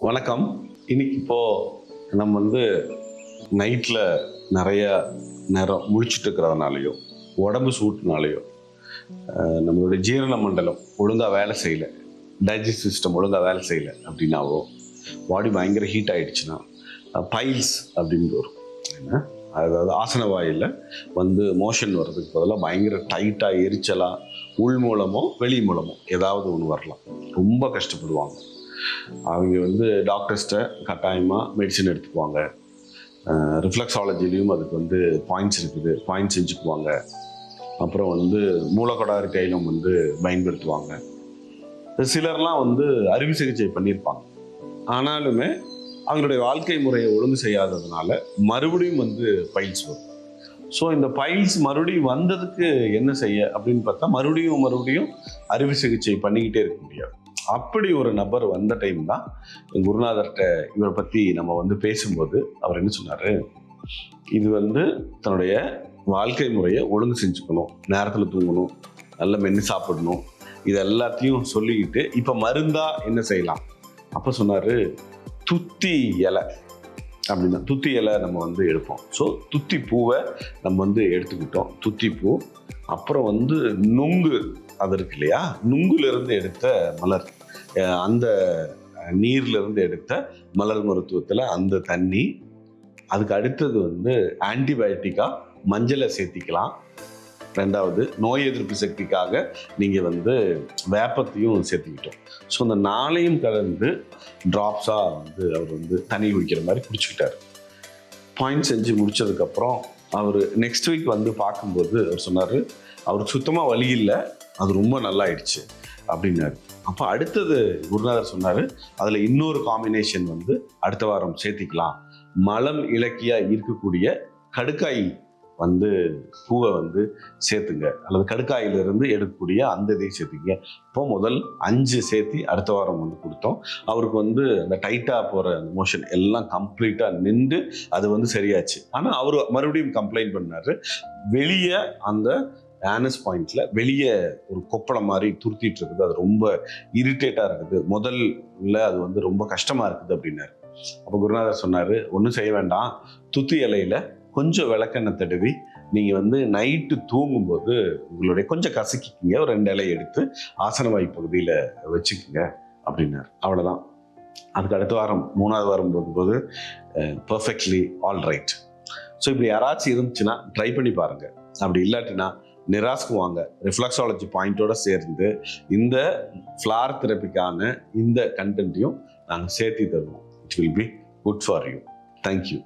வணக்கம். இன்னைக்கு இப்போ நம்ம வந்து நைட்டில் நிறைய நேரம் முழிச்சிட்டு இருக்கிறதுனாலையோ உடம்பு சூட்டுனாலையோ நம்மளுடைய ஜீரண மண்டலம் ஒழுங்காக வேலை செய்யலை டைஜஸ்ட் சிஸ்டம் ஒழுங்காக வேலை செய்யலை அப்படின்னாவோ பாடி பயங்கர ஹீட் ஆகிடுச்சுன்னா பைல்ஸ் அப்படின்னு வரும். என்ன? அதாவது ஆசன வாயில் வந்து மோஷன் வர்றதுக்கு பதிலாக பயங்கர டைட்டாக எரிச்சலாக உள் மூலமோ வெளி மூலமோ ஏதாவது ஒன்று வரலாம். ரொம்ப கஷ்டப்படுவாங்க. அவங்க வந்து டாக்டர்ஸ்ட்ட கட்டாயமாக மெடிசன் எடுத்துக்குவாங்க. ரிஃப்ளெக்ஸாலஜிலையும் அதுக்கு வந்து பாயிண்ட்ஸ் இருக்குது. பாயிண்ட்ஸ் செஞ்சுக்குவாங்க. அப்புறம் வந்து மூலக்கொடாரி தைலம் வந்து பயன்படுத்துவாங்க. சிலர்லாம் வந்து அறுவை சிகிச்சை பண்ணியிருப்பாங்க. ஆனாலுமே அவங்களுடைய வாழ்க்கை முறையை ஒழுங்கு செய்யாததுனால மறுபடியும் வந்து பைல்ஸ் வரும். ஸோ இந்த பைல்ஸ் மறுபடியும் வந்ததுக்கு என்ன செய்ய அப்படின்னு பார்த்தா மறுபடியும் மறுபடியும் அறுவை சிகிச்சை பண்ணிக்கிட்டே இருக்க முடியாது. அப்படி ஒரு நபர் வந்த டைம் தான் குருநாதர்கிட்ட இவரை பற்றி நம்ம வந்து பேசும்போது அவர் என்ன சொன்னார்? இது வந்து தன்னுடைய வாழ்க்கை முறையை ஒழுங்கு செஞ்சுக்கணும். நேரத்தில் தூங்கணும். நல்ல மென்று சாப்பிடணும். இது எல்லாத்தையும் சொல்லிக்கிட்டு இப்போ மருந்தா என்ன செய்யலாம்? அப்போ சொன்னார் துத்தி இலை. அப்படின்னா துத்தி இலை நம்ம வந்து எடுப்போம். ஸோ துத்தி பூவை நம்ம வந்து எடுத்துக்கிட்டோம். துத்தி பூ அப்புறம் வந்து நுங்கு அது இருக்கு இல்லையா? நுங்குலேருந்து எடுத்த மலர். அந்த நீர்லேருந்து எடுத்த மலர் மருத்துவத்தில் அந்த தண்ணி அதுக்கு அடுத்தது வந்து ஆன்டிபயோட்டிக்காக மஞ்சளை சேர்த்திக்கலாம். ரெண்டாவது நோய் எதிர்ப்பு சக்திக்காக நீங்கள் வந்து வேப்பத்தையும் சேர்த்துக்கிட்டோம். ஸோ அந்த நாளையும் கலந்து ட்ராப்ஸாக வந்து அவர் வந்து தண்ணி குடிக்கிற மாதிரி குடிச்சுக்கிட்டார். பாயிண்ட் செஞ்சு முடித்ததுக்கப்புறம் அவர் நெக்ஸ்ட் வீக் வந்து பார்க்கும்போது அவர் சொன்னார் அவருக்கு சுத்தமாக வழி இல்லை அது ரொம்ப நல்லா ஆயிடுச்சு அப்படின்னாரு. அப்போ அடுத்தது குருநாதர் சொன்னார் அதில் இன்னொரு காம்பினேஷன் வந்து அடுத்த வாரம் சேர்த்திக்கலாம். மலம் இலக்கியாக இருக்கக்கூடிய கடுக்காய் வந்து பூவை வந்து சேர்த்துங்க. அல்லது கடுக்காயிலிருந்து எடுக்கக்கூடிய அந்த இதையும் சேர்த்துங்க. இப்போ முதல் அஞ்சு சேர்த்து அடுத்த வாரம் வந்து கொடுத்தோம். அவருக்கு வந்து அந்த டைட்டாக போகிற அந்த மோஷன் எல்லாம் கம்ப்ளீட்டாக நின்று அது வந்து சரியாச்சு. ஆனால் அவர் மறுபடியும் கம்ப்ளைண்ட் பண்ணாரு. வெளியே அந்த ஆனஸ் பாயிண்ட்ல வெளியே ஒரு கொப்பளம் மாதிரி துருத்திட்டு இருக்குது. அது ரொம்ப இரிட்டேட்டாக இருக்குது. முதல்ல அது வந்து ரொம்ப கஷ்டமாக இருக்குது அப்படின்னாரு. அப்போ குருநாதர் சொன்னார் ஒன்றும் செய்ய வேண்டாம். துத்தி இலையில கொஞ்சம் விளக்கெண்ணெய் தடவி நீங்கள் வந்து நைட்டு தூங்கும்போது உங்களுடைய கொஞ்சம் கசக்கிக்கிங்க. ஒரு ரெண்டு இலையை எடுத்து ஆசனவாய் பகுதியில் வச்சுக்கோங்க அப்படின்னாரு. அவ்வளோதான் அதுக்கு அடுத்த வாரம் மூணாவது வாரம் போகும்போது பர்ஃபெக்ட்லி ஆல் ரைட் ஸோ இப்படி யாராச்சும் இருந்துச்சுன்னா ட்ரை பண்ணி பாருங்கள் அப்படி இல்லாட்டினா நிராஸ்க்கு வாங்க. ரிஃப்ளக்ஸாலஜி பாயிண்டோட சேர்ந்து இந்த ஃப்ளார் தெரப்பிக்கான இந்த கண்டென்ட்டையும் நாங்கள் சேர்த்து தருவோம். It will be good for you thank you